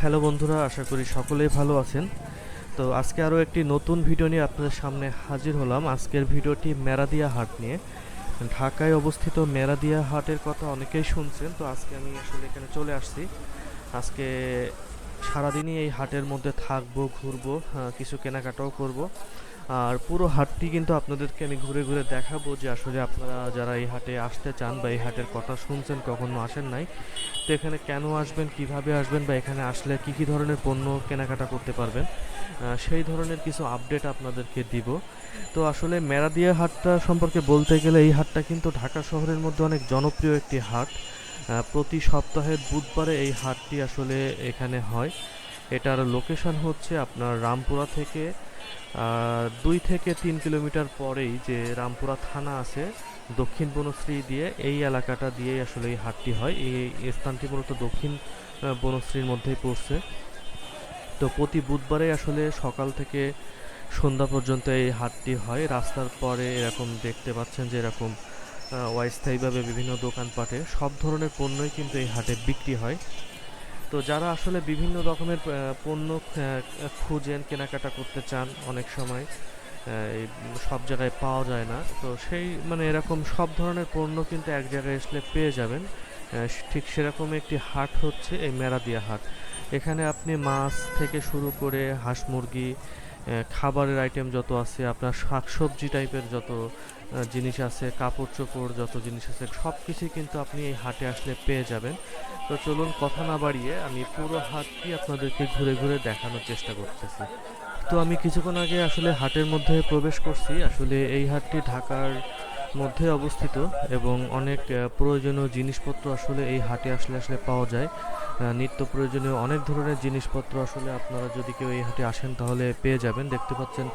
Hello বন্ধুরা আশা করি সকলেই ভালো আছেন। তো আজকে আরও একটি নতুন ভিডিও নিয়ে আপনাদের সামনে হাজির হলাম। আজকের ভিডিওটি মেরাদিয়া হাট নিয়ে। ঢাকায় অবস্থিত মেরাদিয়া হাটের কথা অনেকেই শুনছেন তো আজকে আমি আসলে এখানে চলে আসছি। আজকে সারাদিনই এই হাটের মধ্যে থাকব ঘুরবো আহ, কিছু কেনাকাটাও করব। আর পুরো হাটটি কিন্তু আপনাদেরকে আমি ঘুরে ঘুরে দেখাবো যে আসলে আপনারা যারা এই হাটে আসতে চান বা এই হাটের কথা শুনছেন কখনো আসেন নাই, তো এখানে কেন আসবেন, কীভাবে আসবেন বা এখানে আসলে কি কি ধরনের পণ্য কেনাকাটা করতে পারবেন সেই ধরনের কিছু আপডেট আপনাদেরকে দিব। তো আসলে মেরাদিয়া হাটটা সম্পর্কে বলতে গেলে এই হাটটা কিন্তু ঢাকা শহরের মধ্যে অনেক জনপ্রিয় একটি হাট। প্রতি সপ্তাহের বুধবারে এই হাটটি আসলে এখানে হয়। এটার লোকেশন হচ্ছে আপনার রামপুরা থেকে দুই থেকে তিন কিলোমিটার পরেই যে রামপুরা থানা আছে, দক্ষিণ বনশ্রী দিয়ে এই এলাকাটা দিয়েই আসলে এই হাটটি হয়। এই স্থানটি মূলত দক্ষিণ বনশ্রীর মধ্যেই পড়ছে। তো প্রতি বুধবারে আসলে সকাল থেকে সন্ধ্যা পর্যন্ত এই হাটটি হয়। রাস্তার পরে এরকম দেখতে পাচ্ছেন যে এরকম অস্থায়ীভাবে বিভিন্ন দোকানপাটে সব ধরনের পণ্যই কিন্তু এই হাটে বিক্রি হয়। তো যারা আসলে বিভিন্ন রকমের পণ্য খুঁজেন, কেনাকাটা করতে চান অনেক সময় এই সব জায়গায় পাওয়া যায় না। তো সেই মানে এরকম সব ধরনের পণ্য কিন্তু এক জায়গায় আসলে পেয়ে যাবেন। ঠিক সেরকম একটি হাট হচ্ছে, এই মেরাদিয়া হাট। এখানে আপনি মাছ থেকে শুরু করে হাঁস মুরগি খাবারের আইটেম যত আছে, আপনার শাকসবজি টাইপের যত জিনিস আছে কাপড় চোপড় যত জিনিস আছে সব কিছুই কিন্তু আপনি এই হাটে আসলে পেয়ে যাবেন। তো চলুন কথা না বাড়িয়ে আমি পুরো হাটটি আপনাদেরকে ঘুরে ঘুরে দেখানোর চেষ্টা করতেছি। তো আমি কিছুক্ষণ আগে আসলে হাটের মধ্যে প্রবেশ করছি। আসলে এই হাটটি ঢাকার মধ্যে অবস্থিত এবং অনেক প্রয়োজনীয় জিনিসপত্র আসলে এই হাটে আসলে আসলে পাওয়া যায়। নিত্য প্রয়োজনীয় অনেক ধরনের জিনিসপত্র আসলে আপনারা যদি কেউ এই হাটে আসেন তাহলে পেয়ে যাবেন। দেখতে পাচ্ছেন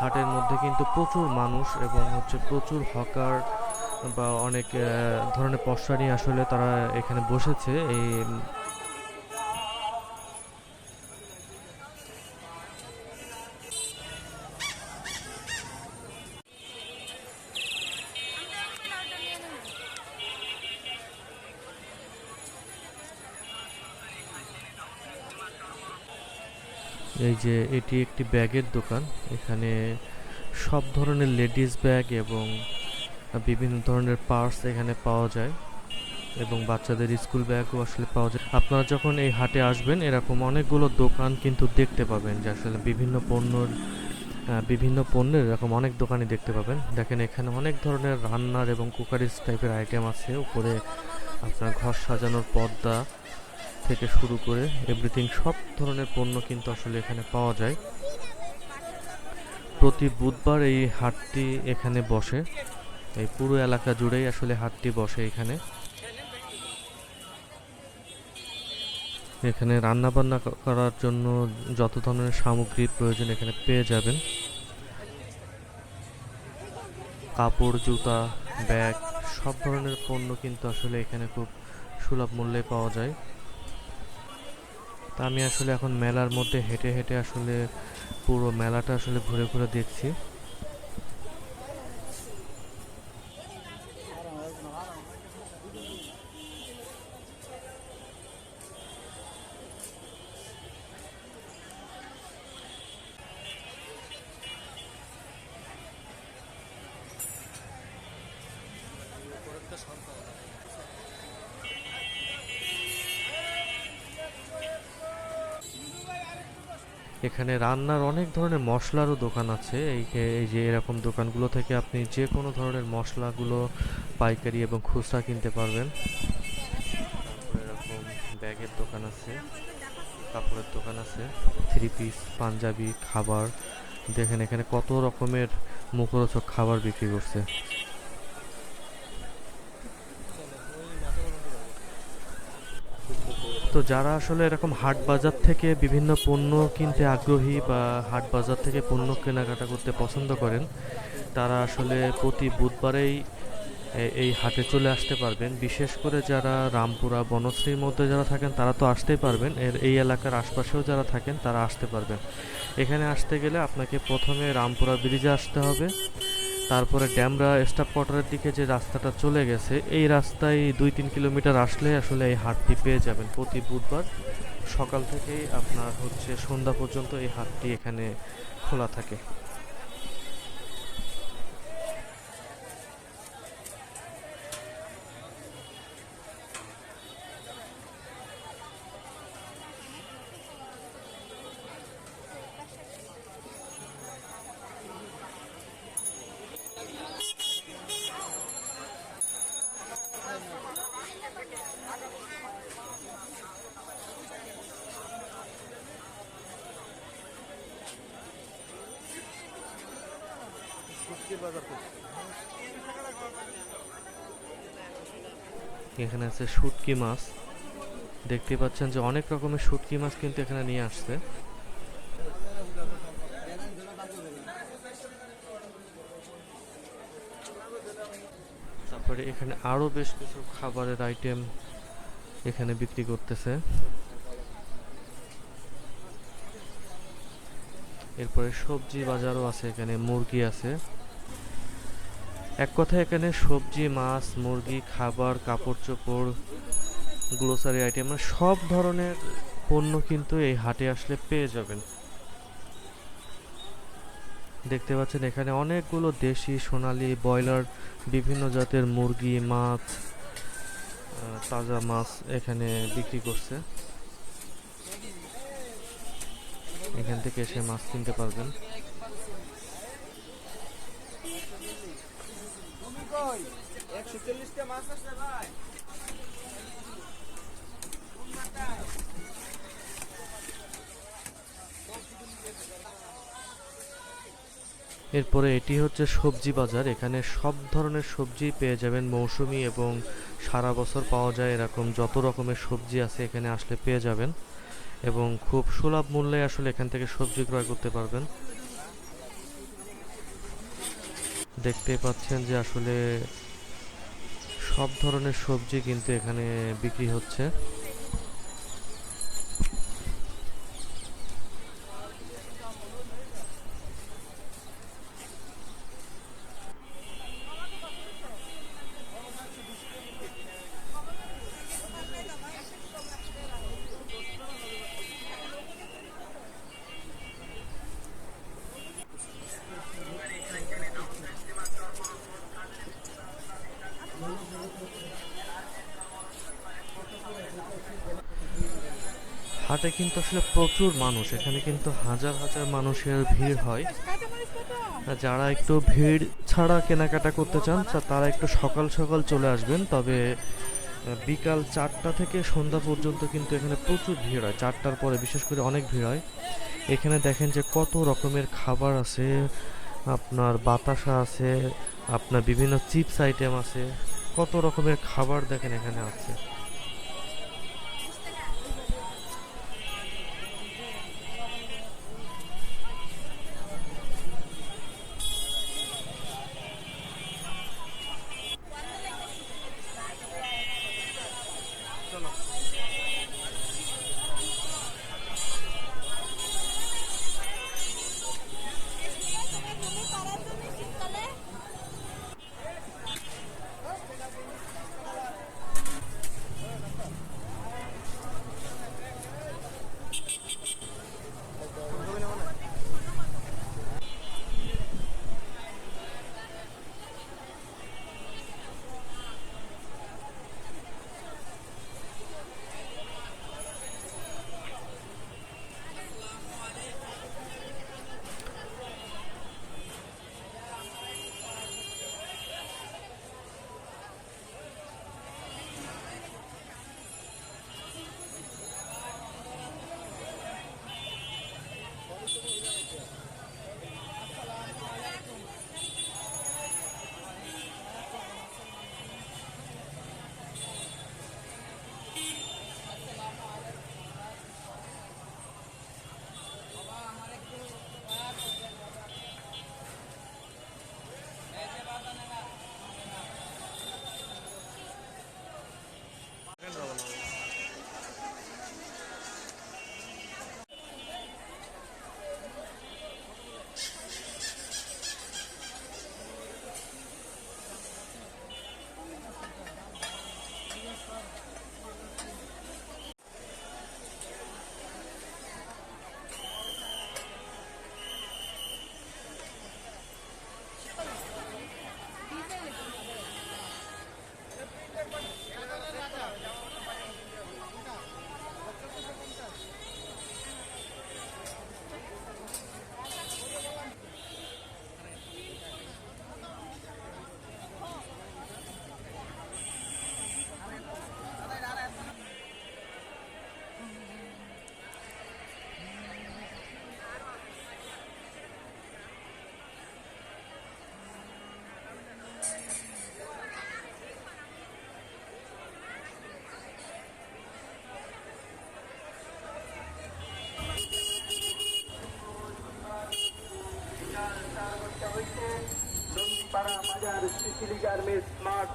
হাটের মধ্যে কিন্তু প্রচুর মানুষ এবং হচ্ছে প্রচুর হকার বা অনেক ধরনের পশরা নিয়ে আসলে তারা এখানে বসেছে। এই এই যে এটি একটি ব্যাগের দোকান। এখানে সব ধরনের লেডিস ব্যাগ এবং বিভিন্ন ধরনের পার্স এখানে পাওয়া যায় এবং বাচ্চাদের স্কুল ব্যাগও আসলে পাওয়া যায়। আপনারা যখন এই হাটে আসবেন, এরকম অনেকগুলো দোকান কিন্তু দেখতে পাবেন যে আসলে বিভিন্ন পণ্যর বিভিন্ন পণ্যের এরকম অনেক দোকানই দেখতে পাবেন। দেখেন এখানে অনেক ধরনের রান্নার এবং কুকারিজ টাইপের আইটেম আছে। উপরে আপনার ঘর সাজানোর পর্দা থেকে শুরু করে এভরিথিং সব ধরনের পণ্য কিন্তু আসলে এখানে পাওয়া যায়। প্রতি বুধবার এই হাটটি এখানে বসে। এই পুরো এলাকা জুড়েই আসলে হাটটি বসে এখানে। এখানে রান্না বান্না করার জন্য যত ধরনের সামগ্রীর প্রয়োজন এখানে পেয়ে যাবেন। কাপড়, জুতা, ব্যাগ, সব ধরনের পণ্য কিন্তু আসলে এখানে খুব সুলভ মূল্যে পাওয়া যায়। তা আমি আসলে এখন মেলার মধ্যে হেঁটে হেঁটে আসলে পুরো মেলাটা আসলে ঘুরে ঘুরে দেখছি। এখানে রান্নার অনেক ধরনের মশলারও দোকান আছে। এই যে- এই যে এরকম দোকানগুলো থেকে আপনি যে কোনো ধরনের মশলাগুলো, পাইকারি এবং খুচরা কিনতে পারবেন। এরকম ব্যাগের দোকান আছে, কাপড়ের দোকান আছে থ্রি পিস পাঞ্জাবি, খাবার। দেখেন এখানে কত রকমের মুখরোচক খাবার বিক্রি করছে। তো যারা আসলে এরকম হাট বাজার থেকে বিভিন্ন পণ্য কিনতে আগ্রহী বা হাট বাজার থেকে পণ্য কেনাকাটা করতে পছন্দ করেন, তারা আসলে প্রতি বুধবারেই এই হাটে চলে আসতে পারবেন। বিশেষ করে যারা রামপুরা, বনশ্রীর মধ্যে যারা থাকেন, তারা তো আসতেই পারবেন। এর, এই এলাকার আশপাশেও যারা থাকেন, তারা আসতে পারবেন। এখানে আসতে গেলে আপনাকে প্রথমে রামপুরা ব্রিজে আসতে হবে। তারপরে ড্যামরা স্টাফ কোয়ার্টারের দিকে যে রাস্তাটা চলে গেছে, এই রাস্তায় দুই তিন কিলোমিটার আসলে আসলে এই হাটটি পেয়ে যাবেন। প্রতি বুধবার সকাল থেকেই আপনার হচ্ছে সন্ধ্যা পর্যন্ত এই হাটটি এখানে খোলা থাকে। এখানে আছে শুটকি মাছ। দেখতে পাচ্ছেন যে অনেক রকমের শুটকি মাছ কিন্তু এখানে নিয়ে আসছে। তারপরে এখানে আরও বেশ কিছু খাবারের আইটেম এখানে বিক্রি করতেছে। এরপরে সবজি বাজারও আছে এখানে, মুরগি আছে। এক কথায় এখানে সবজি, মাছ, মুরগি, খাবার কাপড় চোপড় গ্লোসারি আইটেম মানে সব ধরনের পণ্য কিন্তু এই হাটে আসলে পেয়ে যাবেন। দেখতে পাচ্ছেন এখানে অনেকগুলো দেশি, সোনালী, ব্রয়লার, বিভিন্ন জাতের মুরগি, মাছ তাজা মাছ এখানে বিক্রি করছে। এখান থেকে এসে মাছ কিনতে পারবেন। এরপরে এটি হচ্ছে সবজি বাজার। এখানে সব ধরনের সবজি পেয়ে যাবেন, মৌসুমী এবং সারা বছর পাওয়া যায় এরকম যত রকমের সবজি আছে এখানে আসলে পেয়ে যাবেন। এবং খুব সুলভ মূল্যে আসলে এখান থেকে সবজি ক্রয় করতে পারবেন। দেখতে পাচ্ছেন যে আসলে সব ধরনের সবজি কিন্তু এখানে বিক্রি হচ্ছে। হাটে কিন্তু আসলে প্রচুর মানুষ, এখানে কিন্তু হাজার হাজার মানুষের ভিড় হয়। যারা একটু ভিড় ছাড়া কেনাকাটা করতে চান তারা একটু সকাল সকাল চলে আসবেন। তবে বিকাল চারটা থেকে সন্ধ্যা পর্যন্ত কিন্তু এখানে প্রচুর ভিড় হয়। চারটার পরে বিশেষ করে অনেক ভিড় হয়। এখানে দেখেন যে কত রকমের খাবার আছে, আপনার বাতাসা আছে, আপনার বিভিন্ন চিপস আইটেম আছে, কত রকমের খাবার দেখেন এখানে আছে।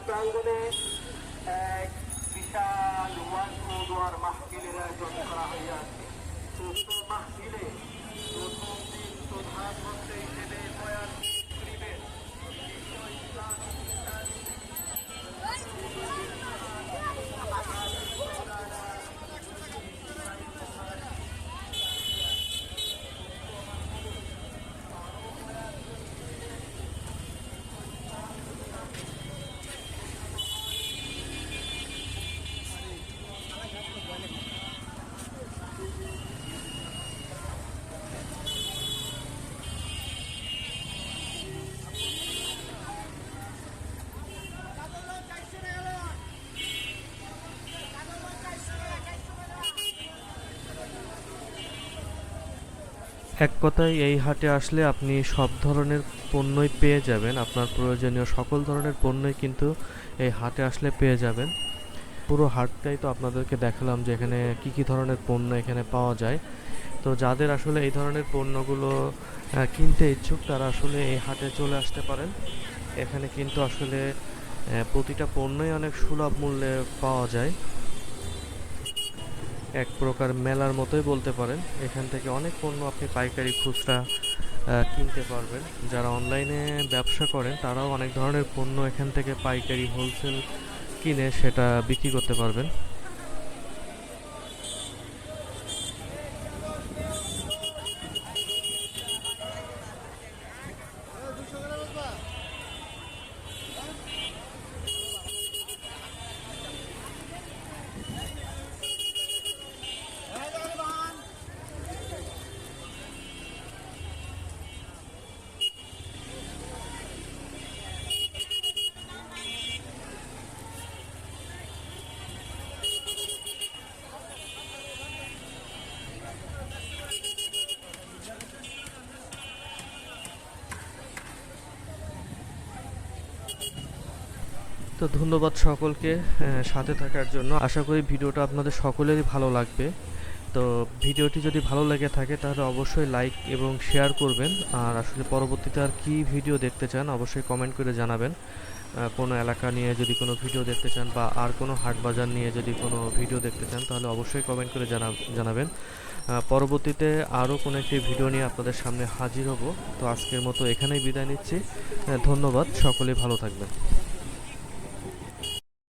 স্মার্ট এক কথায় এই হাটে আসলে আপনি সব ধরনের পণ্যই পেয়ে যাবেন। আপনার প্রয়োজনীয় সকল ধরনের পণ্যই কিন্তু এই হাটে আসলে পেয়ে যাবেন। পুরো হাটটাই তো আপনাদেরকে দেখালাম যে এখানে কী কী ধরনের পণ্য এখানে পাওয়া যায়। তো যাদের আসলে এই ধরনের পণ্যগুলো কিনতে ইচ্ছুক তারা আসলে এই হাটে চলে আসতে পারেন। এখানে কিন্তু আসলে প্রতিটা পণ্যই অনেক সুলভ মূল্যে পাওয়া যায়। এক প্রকার মেলার মতোই বলতে পারেন। এখান থেকে অনেক পণ্য আপনি পাইকারি খুচরা কিনতে পারবেন। যারা অনলাইনে ব্যবসা করেন, তারাও অনেক ধরনের পণ্য এখান থেকে পাইকারি হোলসেল কিনে সেটা বিক্রি করতে পারবেন। তো ধন্যবাদ সকলকে সাথে থাকার জন্য। আশা করি ভিডিওটা আপনাদের সকলেরই ভালো লাগবে। তো ভিডিওটি যদি ভালো লেগে থাকে, তাহলে অবশ্যই লাইক এবং শেয়ার করবেন। আর আসলে পরবর্তীতে আর কী ভিডিও দেখতে চান, অবশ্যই কমেন্ট করে জানাবেন। কোনো এলাকা নিয়ে যদি কোনো ভিডিও দেখতে চান বা আর কোনো হাট বাজার নিয়ে যদি কোনো ভিডিও দেখতে চান, তাহলে অবশ্যই কমেন্ট করে জানা, জানাবেন। পরবর্তীতে আরও কোনো একটি ভিডিও নিয়ে আপনাদের সামনে হাজির হব। তো আজকের মতো এখানেই বিদায় নিচ্ছি। ধন্যবাদ। সকলেই ভালো থাকবেন।